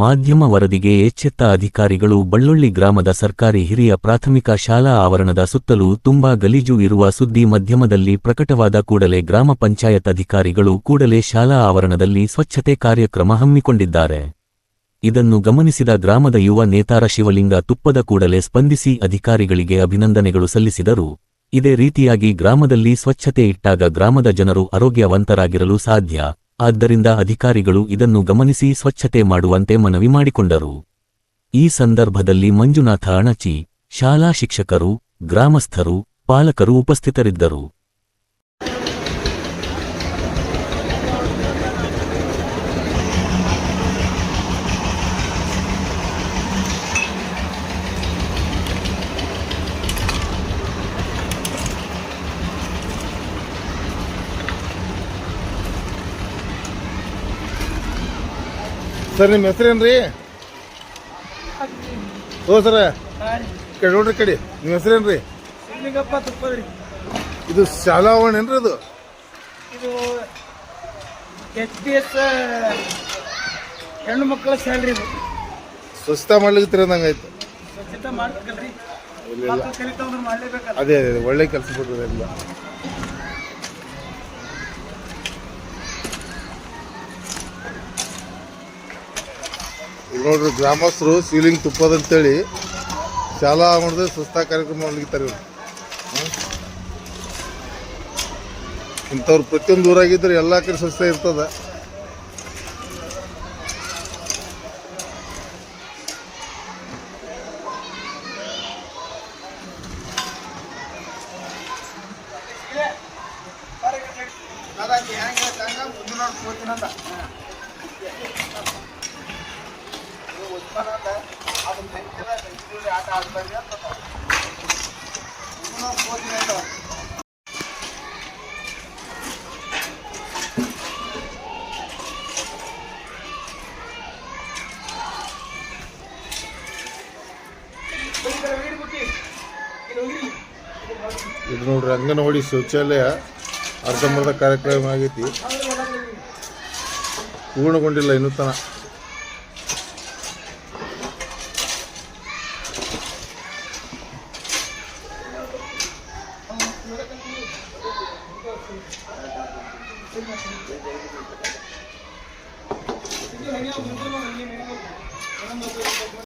ಮಾಧ್ಯಮ ವರದಿಗೆ ಎಚ್ಚೆತ್ತ ಅಧಿಕಾರಿಗಳು ಬಳ್ಳೊಳ್ಳಿ ಗ್ರಾಮದ ಸರ್ಕಾರಿ ಹಿರಿಯ ಪ್ರಾಥಮಿಕ ಶಾಲಾ ಆವರಣದ ಸುತ್ತಲೂ ತುಂಬಾ ಗಲೀಜು ಇರುವ ಸುದ್ದಿ ಮಧ್ಯಮದಲ್ಲಿ ಪ್ರಕಟವಾದ ಕೂಡಲೇ ಗ್ರಾಮ ಪಂಚಾಯತ್ ಅಧಿಕಾರಿಗಳು ಕೂಡಲೇ ಶಾಲಾ ಆವರಣದಲ್ಲಿ ಸ್ವಚ್ಛತೆ ಕಾರ್ಯಕ್ರಮ ಹಮ್ಮಿಕೊಂಡಿದ್ದಾರೆ. ಇದನ್ನು ಗಮನಿಸಿದ ಗ್ರಾಮದ ಯುವ ನೇತಾರ ಶಿವಲಿಂಗ ತುಪ್ಪದ ಕೂಡಲೇ ಸ್ಪಂದಿಸಿ ಅಧಿಕಾರಿಗಳಿಗೆ ಅಭಿನಂದನೆಗಳು ಸಲ್ಲಿಸಿದರು. ಇದೇ ರೀತಿಯಾಗಿ ಗ್ರಾಮದಲ್ಲಿ ಸ್ವಚ್ಛತೆ ಇಟ್ಟಾಗ ಗ್ರಾಮದ ಜನರು ಆರೋಗ್ಯವಂತರಾಗಿರಲು ಸಾಧ್ಯ. ಆದ್ದರಿಂದ ಅಧಿಕಾರಿಗಳು ಇದನ್ನು ಗಮನಿಸಿ ಸ್ವಚ್ಛತೆ ಮಾಡುವಂತೆ ಮನವಿ ಮಾಡಿಕೊಂಡರು. ಈ ಸಂದರ್ಭದಲ್ಲಿ ಮಂಜುನಾಥ ಅಣಚಿ, ಶಾಲಾ ಶಿಕ್ಷಕರು, ಗ್ರಾಮಸ್ಥರು, ಪಾಲಕರು ಉಪಸ್ಥಿತರಿದ್ದರು. ಸರ್ ನಿಮ್ಮ ಹೆಸರೇನ್ರಿ? ಓ ಸರ. ಕಡೆ ನೋಡ್ರಿ ಕಡೆ. ನಿಮ್ಮ ಹೆಸರೇನ್ರಿ? ಇದು ಶಾಲಾ ಹೋಣ ಏನ್ರಿ ಅದು? ಇದು ಎಚ್ ಪಿ ಎಸ್ ಹೆಣ್ಣು ಮಕ್ಕಳ ಸ್ಯಾಲ್ರಿ ಇದು. ಸ್ವಚ್ಛತಾ ಮಾಡ್ಲಿಕ್ಕೆ ನಂಗಾಯ್ತು ಸ್ವಚ್ಛತೆ ಮಾಡ್ಬೇಕಲ್ರಿ. ಮಕ್ಳು ಕಲಿತಾವ್ರು ಮಾಡ್ಲೇಬೇಕಲ್ಲ ಅದೇ ಅದೇ ಅದೇ, ಒಳ್ಳೆ ಕೆಲಸ ಕೊಟ್ಟಿದೆ ಎಲ್ಲ. ನೋಡ್ರಿ ಗ್ರಾಮಸ್ಥರು ಸೀಲಿಂಗ್ ತುಪ್ಪದಂತೇಳಿ ಶಾಲಾ ಆವರಣದ ಸ್ವಚ್ಛತಾ ಕಾರ್ಯಕ್ರಮ ಮಾಡ್ಲಿಕ್ತಾರೆ ಇವ್ರು? ಇಂಥವ್ರು ಪ್ರತಿಯೊಂದು ಊರಾಗಿದ್ರೆ ಎಲ್ಲ ಕಡೆ ಸ್ವಚ್ಛತೆ ಇರ್ತದ. ಇದು ನೋಡ್ರಿ ಅಂಗನವಾಡಿ ಶೌಚಾಲಯ ಅರ್ಧಂಬರ್ಧ ಕಾರ್ಯಕ್ರಮ ಆಗೈತಿ. ಪೂರ್ಣಗೊಂಡಿಲ್ಲ ಇನ್ನೂ ਹੈਗੇ ਉਹ ਮੁੰਡੇ ਨੂੰ ਹੈਗੇ ਮੇਰੇ ਕੋਲ